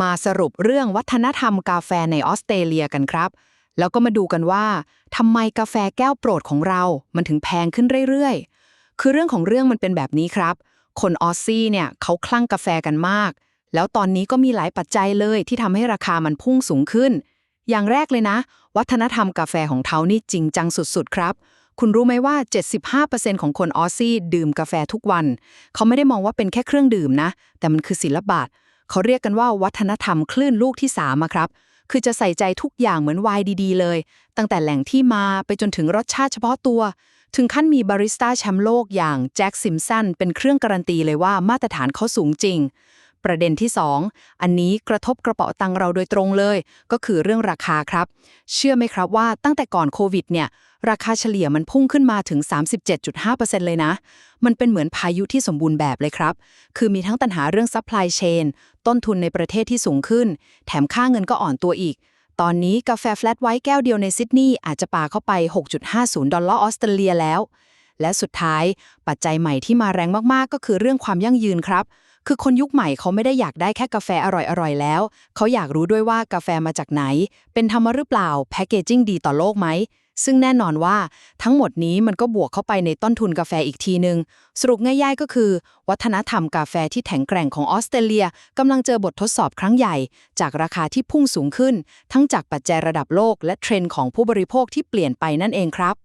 มาสรุปเรื่องวัฒนธรรมกาแฟในออสเตรเลียกันครับ แล้วก็มาดูกันว่าทำไมกาแฟแก้วโปรดของเรา มันถึงแพงขึ้นเรื่อยๆ คือเรื่องของเรื่องมันเป็นแบบนี้ครับ คนออสซี่เนี่ยเขาคลั่งกาแฟกันมาก แล้วตอนนี้ก็มีหลายปัจจัยเลยที่ทำให้ราคามันพุ่งสูงขึ้น อย่างแรกเลยนะ วัฒนธรรมกาแฟของเขานี่จริงจังสุดๆ ครับคุณรู้ไหมว่า 75%ของคนออสซี่ดื่มกาแฟทุกวัน เขาไม่ได้มองว่าเป็นแค่เครื่องดื่มนะ แต่มันคือศิลปะ เขาเรียกกันว่าวัฒนธรรมคลื่นลูกที่3อะครับ คือจะใส่ใจทุกอย่างเหมือนไวน์ดีๆ เลย ตั้งแต่แหล่งที่มาไปจนถึงรสชาติเฉพาะตัว ถึงขั้นมีบาริสต้าแชมป์โลกอย่างแจ็คซิมสันเป็นเครื่องการันตีเลยว่ามาตรฐานเขาสูงจริง ประเด็นที่ 2 อันนี้กระทบกระเป๋าตังค์เราโดยตรงเลย ก็คือเรื่องราคาครับ เชื่อไหมครับว่าตั้งแต่ก่อนโควิดเนี่ย ราคาเฉลี่ยมันพุ่งขึ้นมาถึง 37.5%เลยนะ มันเป็นเหมือนพายุที่สมบูรณ์แบบเลยครับ คือมีทั้งปัญหาเรื่องซัพพลายเชนต้นทุนในประเทศที่สูงขึ้น แถมค่าเงินก็อ่อนตัวอีก ตอนนี้กาแฟแฟลตไวท์แก้วเดียวในซิดนีย์อาจจะปาเข้าไป 6.50 ดอลลาร์ออสเตรเลียแล้วและสุดท้าย ปัจจัยใหม่ที่มาแรงมาก ๆ ก็คือเรื่องความยั่งยืนครับ คือคนยุคใหม่เขาไม่ได้อยากได้แค่กาแฟอร่อยๆแล้ว เขาอยากรู้ด้วยว่ากาแฟมาจากไหน เป็นธรรมหรือเปล่า แพคเกจิ้งดีต่อโลกไหม ซึ่งแน่นอนว่าทั้งหมดนี้มันก็บวกเข้าไปในต้นทุนกาแฟอีกทีหนึ่งสรุปง่ายๆก็คือ วัฒนธรรมกาแฟที่แข็งแกร่งของออสเตรเลียกำลังเจอบททดสอบครั้งใหญ่ จากราคาที่พุ่งสูงขึ้น ทั้งจากปัจจัยระดับโลก และเทรนด์ของผู้บริโภคที่เปลี่ยนไปนั่นเองครับ